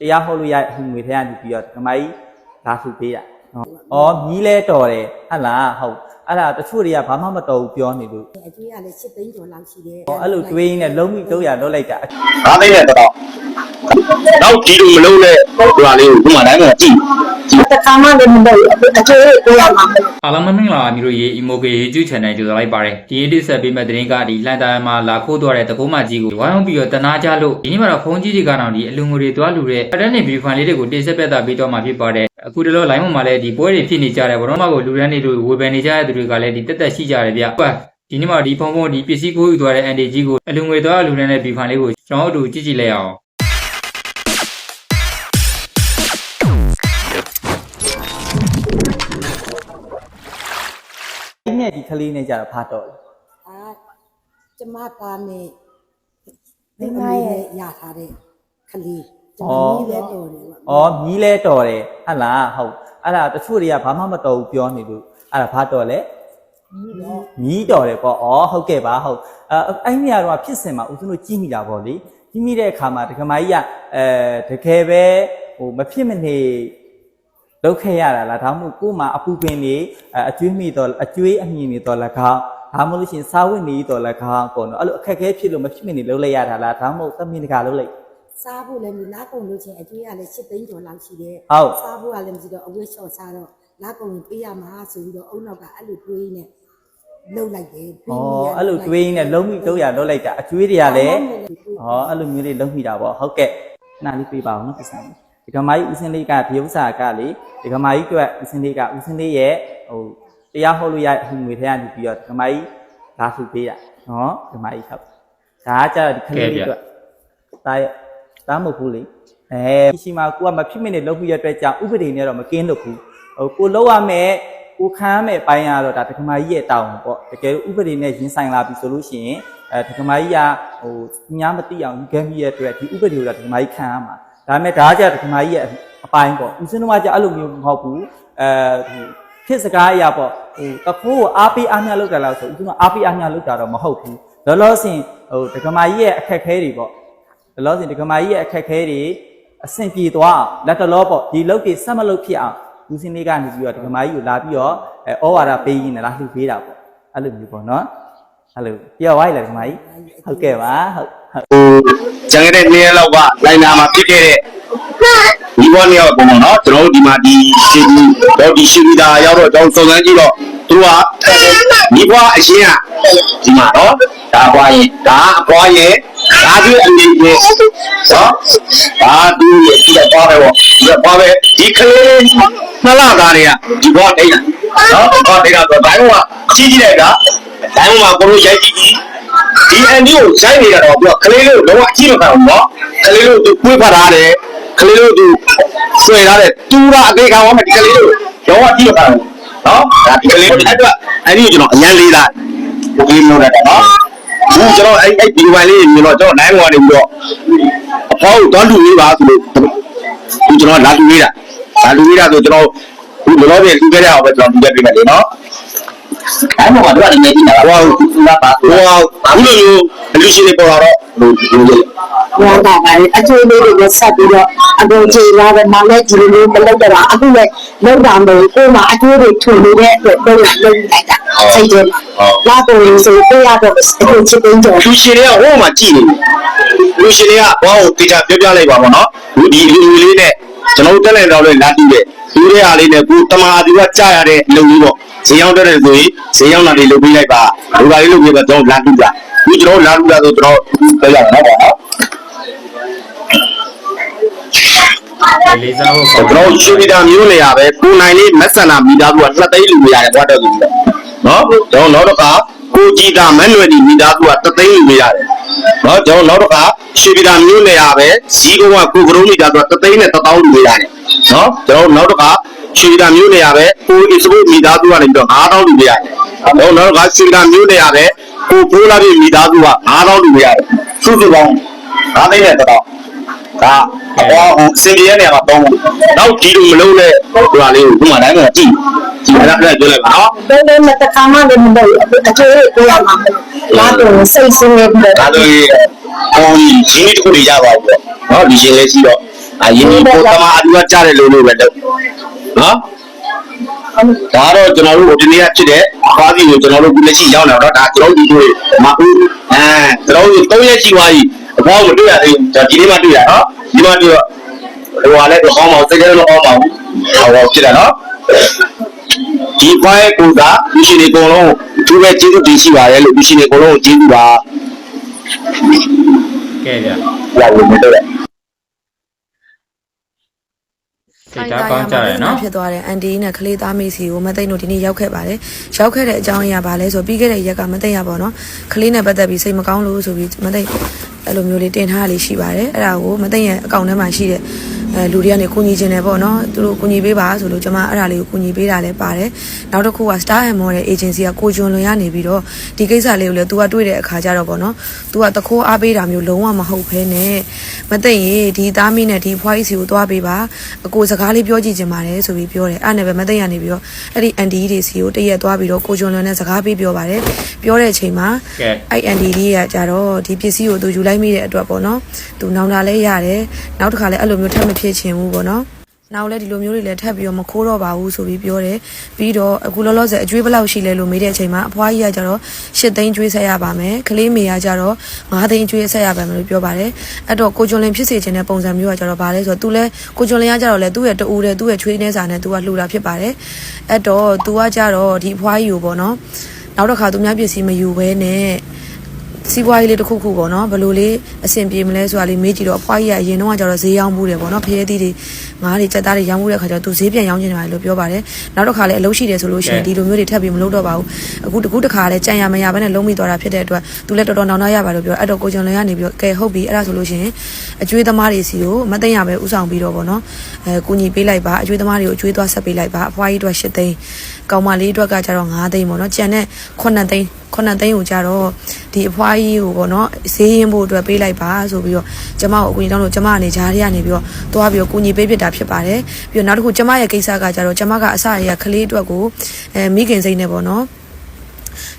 တရားဟောလို့ရအငွေထဲကနေပြီးတော့ဓမ္မကြီးလာစုပေးတာနော်ဩမြည်လဲတော်တယ်ဟဟလားဟုတ်အဲ့ဒါတချို့တွေကဘာမှမတော်ဘူးပြောနေလို့အကျွေးကလည်း8သိန်းကျော်လောက်ရှိတယ်ဟောအဲ့လိုတွေးရင်းနဲ့လုံးမိတော့ရလောက်လိုက်တာငါးသိန်းနဲ့တော့နောက်ဒီလိုမလုံးနဲ့ဟိုဟာလေးကိုဒီမှာတိုင်းမှာကြည့် တခါမှလည်းမလုပ်ဘူးအကျွေးကိုရမှာမလို့အားလုံးမင်္ဂလာပါမျိုးတို့ရေ Emoke YouTube Channel ကြိုဆိုလိုက်ပါတယ်ဒီနေ့တစ်ဆက်ပေးမဲ့သတင်းကဒီလှန်တာမှာလာခိုးသွားတဲ့တကုံးမကြီးကိုဝိုင်းဝန်းပြီးတော့တနာကြလို့ဒီနေ့မှာတော့ဖုန်းကြီးတွေကတော့ဒီအလူငွေတွေသွားလူတဲ့ pattern နဲ့ view file လေးတွေကိုတင်ဆက်ပြသပေးတော့မှာဖြစ်ပါတယ်အခုတလော line ပေါ်မှာလည်းဒီပွဲတွေဖြစ်နေကြတယ်ဘောတော့မကိုလူရန်တွေတို့ဝေဖန်နေကြတဲ့သူတွေကလည်းဒီတက်တက်ရှိကြတယ်ဗျဟုတ်ဒီနေ့မှာဒီဖုန်းဖုန်းဒီပစ္စည်းကိုယူသွားတဲ့ ND ကြီးကိုအလူငွေသွားလူရန်တဲ့ view file လေးကိုကျွန်တော်တို့ကြည့်ကြည့်လိုက်အောင် ကလေးနဲ့ကြတော့ဖာတော်တယ်အာကျမသားနဲ့မိန်းမရဲ့ရထားတဲ့ခလေးကျမကြီးပဲတော်တယ်ပေါ့ဩမြည်လဲတော်တယ်ဟဟလားဟုတ်အဲ့ဒါတချို့တွေကဘာမှမတော်ဘူးပြောနေလို့အဲ့ဒါဘာတော်လဲကြီးတော့မြည်တော်တယ်ပေါ့ဩဟုတ်ကဲ့ပါဟုတ်အဲအဲ့ဒီနေရာတော့ဖြစ်စင်မှာဦးဇင်းတို့ကြည့်မိတာပေါ့လေကြည့်မိတဲ့အခါမှာဒကမာကြီးကအဲတကယ်ပဲဟိုမဖြစ်မနေ လောက်ခဲ့ရတာလားဒါမှမဟုတ်ကို့မှာအပူပင်နေအဲအကျွေးမိတော့အကျွေးအမြင်နေတော့၎င်းဒါမှမဟုတ်လို့ရှိရင်စာဝတ်နေတော့၎င်းပေါ့နော်အဲ့လိုအခက်အခဲဖြစ်လို့မဖြစ်မနေလောက်လိုက်ရတာလားဒါမှမဟုတ်သမီးတကာလောက်လိုက်စားဖို့လည်းမလာကုန်လို့ချင်းအကျွေးကလည်း8သိန်းကျော်လောက်ရှိတယ်ဟုတ်စားဖို့ကလည်းမရှိတော့အဝတ်လျှော့စားတော့လာကုန်ပေးရမှာဆိုပြီးတော့အုံနောက်ကအဲ့လိုတွေးနေလှုပ်လိုက်တယ်ဩအဲ့လိုတွေးရင်းနဲ့လုံးမိတော့ရလောက်လိုက်တာအကျွေးတွေကလည်းဟောအဲ့လိုမျိုးလေးလုံးမိတာပေါ့ဟုတ်ကဲ့နားလေးပြေးပါအောင်နော်ပစ္စံ ဒီကမာကြီးဦးစင်းလေးကဒီဥစ္စာကလေဒီကမာကြီးအတွက်ဦးစင်းလေးကဦးစင်းလေးရဲ့ဟိုတရားဟောလို့ရအငွေထဲကနေပြီးတော့ဒီကမာကြီးလာစုပေးတာနော်ဒီကမာကြီးဟုတ်ဒါကကြတော့ဒီခလေးလေးအတွက်ဒါရဲ့ဒါမဟုတ်ဘူးလေအဲရှိမှာကိုကမဖြစ်မနေလုံးပြီးရတဲ့ကြောင့်ဥပဒေနဲ့တော့မကင်းလို့ဘူးဟိုကိုလုံးရမယ်ကိုခမ်းမဲ့ပိုင်းရတော့ဒါဒကမာကြီးရဲ့တောင်းပေါ့တကယ်လို့ဥပဒေနဲ့ရင်ဆိုင်လာပြီဆိုလို့ရှိရင်အဲဒကမာကြီးကဟိုညာမသိအောင်ယူခဲ့မိရဲ့အတွက်ဒီဥပဒေကိုတော့ဒကမာကြီးခံရမှာ ဒါပေမဲ့ဒါကကြဒကမာကြီးရဲ့အပိုင်းပေါ့ဦးစင်းတော်ကကြအဲ့လိုမျိုးမဟုတ်ဘူးအဲဟိုဖြစ်စကားအရာပေါ့ဟိုတခိုးကိုအားပေးအားမျှလုပ်တယ်လို့ဆိုဦးစင်းတော်အားပေးအားမျှလုပ်တာတော့မဟုတ်ဘူးလောလောဆင်ဟိုဒကမာကြီးရဲ့အခက်ခဲတွေပေါ့လောလောဆယ်ဒီကမာကြီးရဲ့အခက်အခဲတွေအဆင်ပြေသွားအောင်လက်တလောပေါ့ဒီလုတ်တွေဆက်မလုတ်ဖြစ်အောင်ဦးစင်းလေးကနေပြီးတော့ဒီကမာကြီးကိုလာပြီးတော့အဲဩဝါဒပေးရင်းနဲ့လာလှူပေးတာပေါ့အဲ့လိုမျိုးပေါ့နော် အဲ့လိုပြောသွားရည်လေဒီကမာကြီးဟုတ်ကဲ့ပါဟုတ်ဟုတ်ဟိုကျန်ခဲ့တဲ့နေ့ရက်လောက်ကလိုင်နာမှာဖြစ်ခဲ့တဲ့ဒီဘောနေရောက်ပုံပေါ့နော်ကျွန်တော်တို့ဒီမှာဒီရှိဘူးတော့ဒီရှိပြီးသားရောက်တော့ကျွန်တော်စုံစမ်းကြည့်တော့သူကဒီဘွားအရင်ကဒီမှာနော်ဒါဘွားရင်ဒါအဘွားရင်ဒါဒီအလေးရဲ့နော်ဒါဒီရဲ့ဒီတော့ပါပဲပေါ့ဒီတော့ပါပဲဒီကလေးနှစ်လသားတွေကဒီဘွားထိတ်တာနော်ဘွားထိတ်တာဆိုတော့ဒိုင်းကကြီးကြီးလိုက်တာ ဒိုင်းကကိုလိုရိုက်ကြည့်ကြည့်ဒီအန်ဒီကိုရိုက်နေတာတော့သူကကလေးလေးကိုလုံးဝအကြည့်မခံဘူးနော်ကလေးလေးကိုသူပွေးဖတ်ထားတယ်ကလေးလေးကိုသူဆွဲထားတယ်တူတာအသေးခံသွားမယ်ဒီကလေးလေးကိုလုံးဝအကြည့်မခံဘူးနော်ဒါဒီကလေးလေးအတွက်အန်ဒီကိုကျွန်တော်အရန်လေးတာဒီကလေးမျိုးနဲ့နော်ဘူးကျွန်တော်အဲ့အဲ့ဒီဒီဝိုင်းလေးမြင်တော့ကျွန်တော်နိုင်ဝင်နေပြီးတော့အဖေါ်ကိုတောင်းလူလေးပါဆိုလို့ဒီကျွန်တော်လာလူလေးတာလာလူလေးတာဆိုကျွန်တော်ဒီလောလောဆယ်လူခဲ့ရအောင်ပဲကျွန်တော်လူခဲ့ပေးမယ်လေ နော်အဲ့မှာတော့ဒီနေ့ဒီမှာဟိုသူကပါဟိုအခုလိုမျိုးအလူရှင်တွေပေါ်လာတော့ဟိုဒီလိုဝမ်းသာပါလေအကျွေးလေးတွေဆက်ပြီးတော့အကုန်ကြေလာပဲမောင်လည်းဒီလိုမျိုးမလုပ်တော့တာအခုလည်းလောက်တာမဟုတ်ကိုယ်မှာအကျွေးတွေထွင်နေတဲ့အတွက်တော့လုံးလိုက်တာစိတ်ထဲမှာလာကုန်ဆိုပေးရတော့အခုချစ်သိန်းကျော်လူရှင်တွေကဟိုမှာကြည်နေလူရှင်တွေကဘောကိုတေချာပြောပြလိုက်ပါဘောနော်ဒီလူလူလေးနဲ့ကျွန်တော်တက်လိုက်တော့လေလာတူတယ်လူတွေအားလေးနဲ့ကိုတမာသူကကြားရတဲ့လုံကြီးပေါ့ ဈေးရောက်တဲ့ဆိုရင်ဈေးရောက်တာလေးလုပ်ပေးလိုက်ပါလူပါလေးလုပ်ပေးပါကျွန်တော်လာတူတာဒီကျွန်တော်လာတူတာဆိုကျွန်တော်ပြောရအောင်နော်လေးစားဖို့ကျွန်တော်ရှိပြီးသားမျိုးနေရပဲကိုနိုင်လေးမက်ဆန္ဒမိသားစုကနှစ်သိန်းလူနေရတယ်ဘွားတော့သူနော်ကျွန်တော်နောက်တစ်ခါကိုကြည်တာမန်နွယ်ဒီမိသားစုကတစ်သိန်းလူနေရတယ်နော်ကျွန်တော်နောက်တစ်ခါရှိပြီးသားမျိုးနေရပဲဇီးကုန်းကကိုကရုံးမိသားစုကတစ်သိန်းနဲ့တစ်သောင်းလူနေရတယ်နော်ကျွန်တော်နောက်တစ်ခါ ရှိပြီးသားမျိုးနေရပဲကိုအစ္စဘုမိသားစုကနေပြီးတော့9000လူနေရတယ်နော်နောက်တစ်ခါရှိပြီးသားမျိုးနေရပဲကိုဘိုးလာပြမိသားစုက9000လူနေရတယ်စုစုပေါင်း9သိန်းနဲ့တစ်သောင်းဒါအပေါ်ဟိုစင်ကြီးရဲ့နေရာမှာတော့နောက်ဒီလိုမလုံးနဲ့ဟိုဟာလေးကိုဒီမှာတိုင်းမှာကြည့်ကြည့်အဲ့ဒါအဲ့ဒါပြောလိုက်ပါနော်လုံးလုံးမတခါမှလည်းမလုပ်ဘူးအကျွေးကိုရမှာမလို့လာကုန်စိတ်ဆင်းနေပြီးဒါတော့ဆိုရင်ဟိုဒီရင်းတစ်ခုတွေရပါဘူးပေါ့နော်ဒီရင်းလေးရှိတော့အရင်ကိုတမအတူကကြားတယ်လို့လို့ပဲတော့ နော်ဒါတော့ကျွန်တော်တို့ဒီနေ့ကဖြစ်တဲ့ဘာကြီးကိုကျွန်တော်တို့ဒီလက်ရှိရောက်လာတော့ဒါကျွန်တော်တို့တွေမဟုတ်အဲကျွန်တော်တို့၃ရက်ရှိသွားပြီအဘောမတွေ့ရသေးဘူးဒါဒီနေ့မှတွေ့ရနော်ဒီမှတွေ့ဟိုကလည်းတော့ကောင်းပါဘူးစိတ်ထဲတော့ကောင်းပါဘူးဟောဖြစ်တယ်နော်ဒီဖိုင်ကူကဒီရှင်တွေအကုန်လုံးသူပဲကျေးဇူးတင်ရှိပါတယ်လို့ဒီရှင်တွေအကုန်လုံးကျေးဇူးပါကဲဗျရဝင်နေတယ် စိ တ်ဓာတ်ကောင်းကြတယ်နော်ဖြစ်သွားတယ်အန်တီနဲ့ကလေးသားမိစီကိုမသိန်းတို့ဒီနေ့ရောက်ခဲ့ပါတယ်ရောက်ခဲ့တဲ့အကြောင်းအရာဘာလဲဆိုပြီးခဲ့တဲ့ရက်ကမသိရပါတော့ကလေးနဲ့ပတ်သက်ပြီးစိတ်မကောင်းလို့ဆိုပြီးမသိအဲ့လိုမျိုးလေးတင်ထားလေးရှိပါတယ်အဲ့ဒါကိုမသိရဲ့အကောင့်ထဲမှာရှိတဲ့ အဲလူတွေကနေကူညီခြင်းတယ်ပေါ့နော်သူတို့ကူညီပေးပါဆိုလို့ကျွန်မအဲ့ဒါလေးကိုကူညီပေးတာလည်းပါတယ်နောက်တစ်ခုက Star and Model Agency ကကိုကျွန်းလွန်ရနေပြီးတော့ဒီကိစ္စလေးကိုလည်း तू ကတွေ့တဲ့အခါကျတော့ပေါ့နော် तू ကတခိုးအားပေးတာမျိုးလုံးဝမဟုတ်ဘဲနဲ့မသိရင်ဒီသားမီးနဲ့ဒီဖွားကြီးစီကိုသွားပေးပါအကိုစကားလေးပြောကြည့်ချင်ပါတယ်ဆိုပြီးပြောတယ်အဲ့နဲ့ပဲမသိရနေပြီးတော့အဲ့ဒီအန်ဒီတွေစီကိုတရက်သွားပြီးတော့ကိုကျွန်းလွန်နဲ့စကားပေးပြောပါတယ်ပြောတဲ့အချိန်မှာကဲအဲ့အန်ဒီလေးကကြတော့ဒီပစ္စည်းကိုသူယူလိုက်မိတဲ့အတွက်ပေါ့နော်သူနောင်တာလဲရတယ်နောက်တစ်ခါလဲအဲ့လိုမျိုးထပ်မဖြစ်ချင်ဘူးပေါ့နော်နောက်လဲဒီလိုမျိုးတွေလည်းထပ်ပြီးတော့မခိုးတော့ပါဘူးဆိုပြီးပြောတယ်ပြီးတော့အခုလောလောဆယ်အကျွေးဘယ်လောက်ရှိလဲလို့မေးတဲ့အချိန်မှာအဖွားကြီးကကြတော့၈သိန်းကျွေးဆက်ရပါမယ်ကလေးမေကကြတော့၅သိန်းကျွေးဆက်ရပါမယ်လို့ပြောပါတယ်အဲ့တော့ကိုကျွန်းလင်းဖြစ်စေခြင်းတဲ့ပုံစံမျိုးကကြတော့ဗာလဲဆိုတော့သူလဲကိုကျွန်းလင်းကကြတော့လဲသူ့ရဲ့တူတဲ့သူ့ရဲ့ချွေးနေစာနဲ့သူကလှူတာဖြစ်ပါတယ်အဲ့တော့သူကကြတော့ဒီအဖွားကြီးကိုပေါ့နော်နောက်တစ်ခါသူများပစ္စည်းမယူဘဲနဲ့ စီးပွားရေးလေးတစ်ခုခုပေါ့နော်ဘယ်လိုလေးအဆင်ပြေမလဲဆိုတာလေးမေးကြည့်တော့အဖွားကြီးကအရင်တော့ကကျတော့ဈေးရောင်းမှုတယ်ပေါ့နော်ဖရဲသီးတွေငါးတွေကြက်သားတွေရောင်းမှုတဲ့ခါကျတော့သူဈေးပြန်ရောင်းချင်တယ်လို့ပြောပါတယ်နောက်တစ်ခါလည်းအလုပ်ရှိတယ်ဆိုလို့ရှိရင်ဒီလိုမျိုးတွေထပ်ပြီးမလုပ်တော့ပါဘူးအခုတကူတစ်ခါလည်းကြံရမရဘဲနဲ့လုံးမိသွားတာဖြစ်တဲ့အတွက်သူလည်းတော်တော်နောင်နာရပါလို့ပြောအဲ့တော့ကိုကျွန်လည်းကနေပြီးတော့ကဲဟုတ်ပြီအဲ့ဒါဆိုလို့ရှိရင်အကျွေးသမားတွေစီကိုမသိရပဲဥဆောင်ပြီးတော့ပေါ့နော်အဲကုညီပေးလိုက်ပါအကျွေးသမားတွေကိုအကျွေးသွားဆက်ပေးလိုက်ပါအဖွားကြီးအတွက်၈သိန်းကောင်မလေးအတွက်ကကျတော့9သိန်းပေါ့နော်ကြံတဲ့9သိန်း 9သိန်းကိုကျတော့ဒီအဖွားကြီးကိုပေါ့နော်ဈေးရင်ဖို့အတွက်ပေးလိုက်ပါဆိုပြီးတော့ကျမကိုအကူကြီးတောင်းလို့ကျမကနေဂျားတွေကနေပြီးတော့သွားပြီးတော့ကုညီပေးဖြစ်တာဖြစ်ပါတယ်ပြီးတော့နောက်တစ်ခုကျမရဲ့ကိစ္စကကျတော့ကျမကအစရကလေးအတွက်ကိုအဲမိခင်စိတ်နဲ့ပေါ့နော်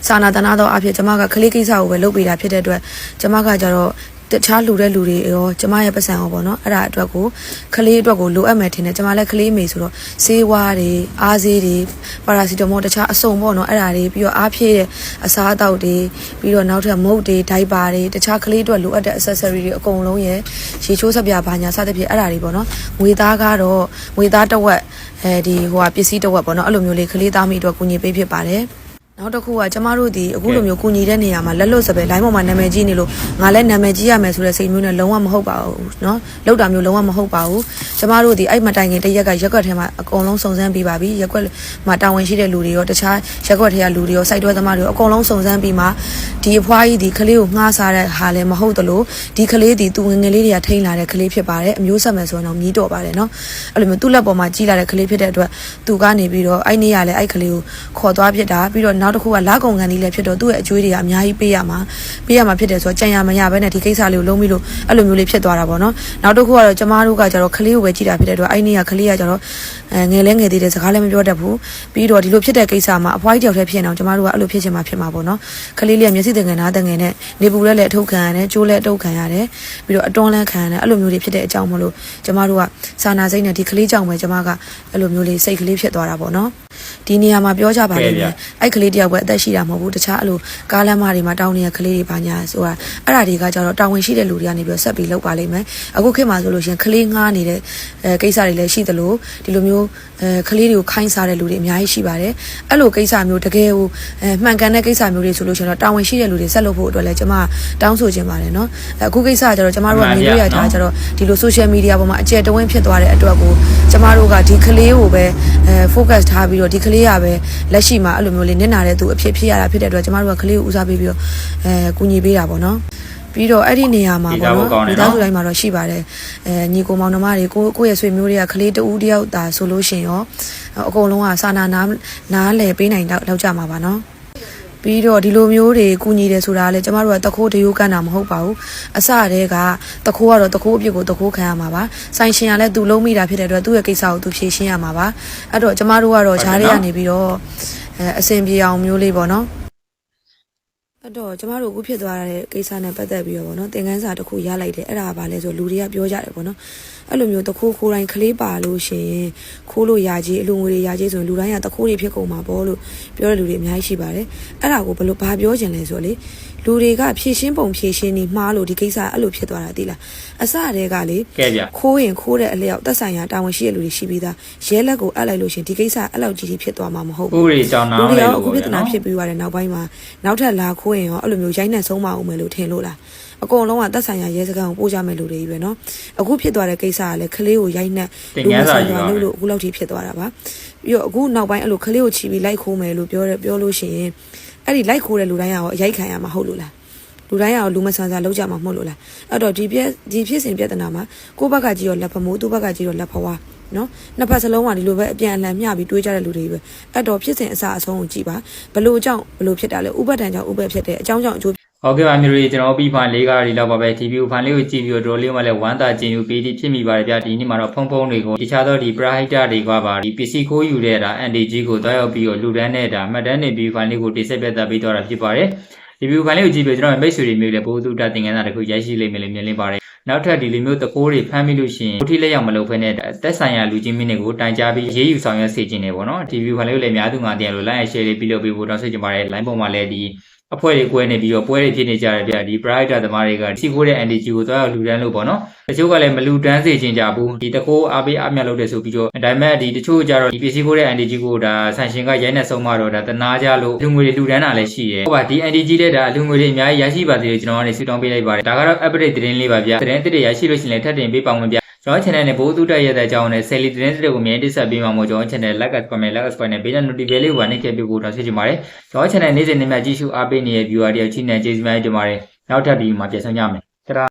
စာနာတနာတော့အဖြစ်ကျမကကလေးကိစ္စကိုပဲလုပ်ပေးတာဖြစ်တဲ့အတွက်ကျမကကြတော့ တခြားလူတဲ့လူတွေရောကျမရဲ့ပတ်စံရောပေါ့နော်အဲ့ဒါအတွက်ကိုကလေးအတွက်ကိုလိုအပ်မယ်ထင်တယ်ကျမလည်းကလေးမေဆိုတော့ဆေးဝါးတွေအားဆေးတွေပါရာစီတမောတခြားအစုံပေါ့နော်အဲ့ဒါတွေပြီးတော့အားဖြည့်တဲ့အစားအသောက်တွေပြီးတော့နောက်ထပ်မုတ်တွေဒိုက်ပါတွေတခြားကလေးအတွက်လိုအပ်တဲ့ accessory တွေအကုန်လုံးရဲ့ရေချိုးဆက်ပြဘာညာစသဖြင့်အဲ့ဒါတွေပေါ့နော်ငွေသားကတော့ငွေသားတစ်ဝက်အဲဒီဟိုဟာပစ္စည်းတစ်ဝက်ပေါ့နော်အဲ့လိုမျိုးလေးကလေးသားမိအတွက်ကူညီပေးဖြစ်ပါတယ် နောက်တစ်ခုကကျမတို့ဒီအခုလိုမျိုးကူညီတဲ့နေရာမှာလက်လွတ်စပယ် line ပေါ်မှာနာမည်ကြီးနေလို့ငါလည်းနာမည်ကြီးရမယ်ဆိုတဲ့စိတ်မျိုးနဲ့လုံးဝမဟုတ်ပါဘူးเนาะလောက်တာမျိုးလုံးဝမဟုတ်ပါဘူးကျမတို့ဒီအဲ့မတိုင်ခင်တရက်ကရက်ကွက်ထဲမှာအကုန်လုံးစုံစမ်းပြီးပါပြီရက်ကွက်မှာတာဝန်ရှိတဲ့လူတွေရောတခြားရက်ကွက်ထဲကလူတွေရောစိုက်တွဲသမားတွေရောအကုန်လုံးစုံစမ်းပြီးမှဒီအဖွားကြီးဒီကလေးကိုငှားစားတဲ့ဟာလည်းမဟုတ်တလို့ဒီကလေးဒီသူငယ်ငယ်လေးတွေကထိန်းလာတဲ့ကလေးဖြစ်ပါတယ်အမျိုးဆက်မယ်ဆိုရင်တော့မြည်တော့ပါတယ်เนาะအဲ့လိုမျိုးသူ့လက်ပေါ်မှာကြီးလာတဲ့ကလေးဖြစ်တဲ့အတွက်သူကနေပြီးတော့အဲ့နေ့ကလည်းအဲ့ကလေးကိုခေါ်သွားဖြစ်တာပြီးတော့နောက် က်တစ်ခုကလာကုန်ကန်ကြီးလည်းဖြစ်တော့သူ့ရဲ့အကျွေးတွေကအများကြီးပေးရမှာပေးရမှာဖြစ်တယ်ဆိုတော့ကြံရမရဘဲနဲ့ဒီကိစ္စလေးကိုလုံးပြီးလို့အဲ့လိုမျိုးလေးဖြစ်သွားတာပေါ့နော်နောက်တစ်ခုကတော့ကျမတို့ကကျတော့ကလေးကိုပဲကြည့်တာဖြစ်တဲ့အတွက်အဲ့နေ့ကကလေးကကျတော့အဲငယ်လဲငယ်သေးတယ်စကားလည်းမပြောတတ်ဘူးပြီးတော့ဒီလိုဖြစ်တဲ့ကိစ္စမှာအဖွားကြီးတယောက်တည်းဖြစ်နေအောင်ကျမတို့ကအဲ့လိုဖြစ်ချင်မှာဖြစ်မှာပေါ့နော်ကလေးလေးကမျက်စိတငယ်နားတငယ်နဲ့နေပူလည်းလည်းအထုတ်ခံရတယ်ကျိုးလည်းအထုတ်ခံရတယ်ပြီးတော့အတွန်းလည်းခံရတယ်အဲ့လိုမျိုးတွေဖြစ်တဲ့အကြောင်းမလို့ကျမတို့ကစာနာစိတ်နဲ့ဒီကလေးကြောင့်ပဲကျမကအဲ့လိုမျိုးလေးစိတ်ကလေးဖြစ်သွားတာပေါ့နော်ဒီနေရာမှာပြောကြပါလိမ့်မယ်အဲ့ကလေးတယောက်ပဲအသက်ရှိတာမဟုတ်ဘူးတခြားအဲ့လိုကားလမ်းမတွေမှာတောင်းနေတဲ့ကလေးတွေပါညာဆိုတာအဲ့ဒါတွေကကြတော့တာဝန်ရှိတဲ့လူတွေကနေပြီးတော့ဆက်ပြီးလုပ်ပါလိမ့်မယ်အခုခေတ်မှာဆိုလို့ရှိရင်ကလေးငားနေတဲ့အဲကိစ္စတွေလည်းရှိသလိုဒီလိုမျိုးအဲကလေးတွေကိုခိုင်းစားတဲ့လူတွေအများကြီးရှိပါတယ်အဲ့လိုကိစ္စမျိုးတကယ်ကိုအဲမှန်ကန်တဲ့ကိစ္စမျိုးတွေဆိုလို့ရှိရင်တော့တာဝန်ရှိတဲ့လူတွေဆက်လုပ်ဖို့အတွက်လည်းကျွန်မတောင်းဆိုချင်ပါတယ်နော်အခုကိစ္စကကြတော့ကျွန်မတို့ကနေလို့ရတာကြတော့ဒီလို social media ပေါ်မှာအကျယ်တဝင်းဖြစ်သွားတဲ့အတွက်ကိုကျွန်မတို့ကဒီကလေးကိုပဲအဲ focus ထားပြီးတော့ဒီကလေးကပဲလက်ရှိမှာအဲ့လိုမျိုးလေးနစ်နာတဲ့သူအဖြစ်ဖြစ်ရတာဖြစ်တဲ့အတွက်ကျွန်မတို့ကကလေးကိုဦးစားပေးပြီးတော့အဲကူညီပေးတာပေါ့နော်ပြီးတော့အဲ့ဒီနေရာမှာပေါ့နော်မိသားစုတိုင်းမှာတော့ရှိပါတယ်အဲညီကိုမောင်နှမတွေကိုကိုယ့်ရဲ့ဆွေမျိုးတွေကကလေးတူဦးတယောက်တာဆိုလို့ရှိရင်ရောအကုန်လုံးကစာနာနားနားလည်ပေးနိုင်တော့လောက်ကြမှာပါနော် ပြီးတော့ဒီလိုမျိုးတွေကူညီတယ်ဆိုတာကလည်းကျမတို့ကတခိုးတရိုးကန်းတာမဟုတ်ပါဘူးအစတည်းကတခိုးကတော့တခိုးအပြစ်ကိုတခိုးခံရမှာပါဆိုင်ရှင်ကလည်းသူလုံးမိတာဖြစ်တဲ့အတွက်သူ့ရဲ့ကိစ္စကိုသူဖြေရှင်းရမှာပါအဲ့တော့ကျမတို့ကတော့ဂျားတွေကနေပြီးတော့အဲအဆင်ပြေအောင်မျိုးလေးပေါ့နော်အဲ့တော့ကျမတို့အခုဖြစ်သွားတဲ့ကိစ္စနဲ့ပတ်သက်ပြီးတော့ဗောနော်သင်ခန်းစာတစ်ခုရလိုက်တယ်အဲ့ဒါကဘာလဲဆိုလူတွေကပြောကြတယ်ဗောနော် အဲ့လိုမျိုးတခိုးခိုးတိုင်းကလေးပါလို့ရှရင်ခိုးလို့ရာကြီးအလူငွေတွေရာကြီးဆိုရင်လူတိုင်းကတခိုးတွေဖြစ်ကုန်မှာပေါ့လို့ပြောတဲ့လူတွေအများကြီးရှိပါတယ်အဲ့ဒါကိုဘယ်လိုဘာပြောချင်လဲဆိုတော့လေလူတွေကဖြည့်ရှင်းပုံဖြည့်ရှင်းနေမှားလို့ဒီကိစ္စအဲ့လိုဖြစ်သွားတာတိလားအစတည်းကလေကဲဗျခိုးရင်ခိုးတဲ့အလျောက်သက်ဆိုင်ရာတာဝန်ရှိတဲ့လူတွေရှိပြီးသားရဲလက်ကိုအပ်လိုက်လို့ရှရင်ဒီကိစ္စအဲ့လောက်ကြီးကြီးဖြစ်သွားမှာမဟုတ်ဥဘူးပဒေကြောင်းနားလူမတွေလဲရောလို့အခုပေါ့ပြဿနာနော်ဖြစ်ပြီးသွားတဲ့နောက်ပိုင်းမှာနောက်ထပ်လာခိုးရင်ရောအဲ့လိုမျိုးရိုက်နှက်ဆုံးမအောင်မယ်လို့ထင်လို့လား အကုန်လုံးကသက်ဆိုင်ရာရဲစခန်းကိုပို့ကြမယ်လူတွေကြီးပဲเนาะအခုဖြစ်သွားတဲ့ကိစ္စကလည်းကလေးကိုရိုက်နှက် တင်ငန်းစာကြီးပါပဲ လို့လို့အခုလောက်ထိဖြစ်သွားတာပါပြီးတော့အခုနောက်ပိုင်းအဲ့လိုကလေးကိုချီပြီးလိုက်ခိုးမယ်လို့ပြောရပြောလို့ရှိရင်အဲ့ဒီလိုက်ခိုးတဲ့လူတိုင်းကရောအရိုက်ခံရမှာဟုတ်လို့လားလူတိုင်းရောလူမဆန်ဆန်လောက်ကြမှာမဟုတ်လို့လားအဲ့တော့ဒီပြက်ဒီဖြစ်စဉ်ပြဿနာမှာကိုယ့်ဘက်ကကြီးရောလက်ဖမိုးသူ့ဘက်ကကြီးရောလက်ဖွားနော်နှစ်ဖက်စလုံးကဒီလိုပဲအပြန်အလှန်မျှပြီးတွေးကြတဲ့လူတွေပဲအဲ့တော့ဖြစ်စဉ်အစအဆုံးကိုကြည့်ပါဘလို့အကြောင်းဘလို့ဖြစ်တာလဲဥပဒဏ်ကြောင့်ဥပဖြစ်တယ်အကြောင်းကြောင့်အကျိုး ဟုတ်ကဲ့ပါမျိုးတွေကျွန်တော်ပြီးဖိုင်လေးကားဒီလောက်ပါပဲ TV ဖိုင်လေးကိုကြည့်ပြီးတော့တော်လေးမှလည်းဝမ်းသာခြင်းယူပြီးဖြစ်မိပါတယ်ဗျာဒီနေ့မှာတော့ဖုံဖုံတွေကိုတခြားသောဒီ private တွေကပါဒီပစ္စည်းခိုးယူတဲ့ဒါ NDG ကိုတွားရောက်ပြီးတော့လူဒန်းနဲ့ဒါမှတ်တမ်းနေပြီးဖိုင်လေးကိုတိဆက်ပြတ်ပေးတော့တာဖြစ်ပါတယ်ဒီ view ဖိုင်လေးကိုကြည့်ပြီးကျွန်တော်မိတ်ဆွေတွေမျိုးလည်းဘိုးသူတာသင်ခန်းစာတစ်ခုရရှိလိမ့်မယ်လို့မြင်လင်းပါတယ်နောက်ထပ်ဒီလိုမျိုးတကိုးတွေဖမ်းမိလို့ရှိရင်ဘုထိလက်ရောက်မလုပ်ဖ ೇನೆ တက်ဆိုင်ရာလူချင်းမင်းတွေကိုတိုင်ကြားပြီးရေးယူဆောင်ရွက်စေခြင်းနေပေါ့နော်ဒီ view ဖိုင်လေးကိုလည်းအများသူငါတင်ရလို့ like and share လေးပြီးလုပ်ပေးဖို့တောင်းဆိုချင်ပါတယ် line ပေါ်မှာလည်းဒီ အဖွဲ့တွေကွဲနေပြီးတော့ပွဲတွေဖြစ်နေကြတယ်ဗျဒီ private သမားတွေကစီခိုးတဲ့ NDG ကိုတွားရောက်လူတန်းလို့ပေါ့နော်တချို့ကလည်းမလူတန်းစေချင်ကြဘူးဒီတကိုးအားပေးအမြတ်လုပ်တယ်ဆိုပြီးတော့ဒါပေမဲ့ဒီတချို့ကြတော့ဒီပစ္စည်းခိုးတဲ့ NDG ကိုဒါဆန်ရှင်ကရိုက်နေဆုံးမတော့ဒါတနာကြလို့လူငွေတွေလူတန်းတာလည်းရှိတယ်ဟုတ်ပါဒီ NDG တဲ့ဒါလူငွေတွေအများကြီးရရှိပါသေးတယ်ကျွန်တော်ကနေဆူတောင်းပေးလိုက်ပါတယ်ဒါကတော့ update သတင်းလေးပါဗျသတင်းတစ်တွေရရှိလို့ရှိရင်လည်းထပ်တင်ပေးပါမယ်ဗျ ကျွန်တော် channel နဲ့ဘိုးသူတက်ရတဲ့အကြောင်းနဲ့ Sally သတင်းတွေကိုအမြဲတိဆက်ပေးမှာမို့ကျွန်တော် channel like comment like subscribe နဲ့ bell notification လေးကိုနှိပ်ခဲ့ပေးဖို့တောင်းဆိုချင်ပါတယ်ကျွန်တော် channel နေ့စဉ်နေ့မြကြည့်ရှုအားပေးနေတဲ့ viewer တွေချင်းနဲ့ကျေးဇူးများတင်ပါတယ်နောက်ထပ်ဒီမှာပြန်ဆောင်ကြမယ်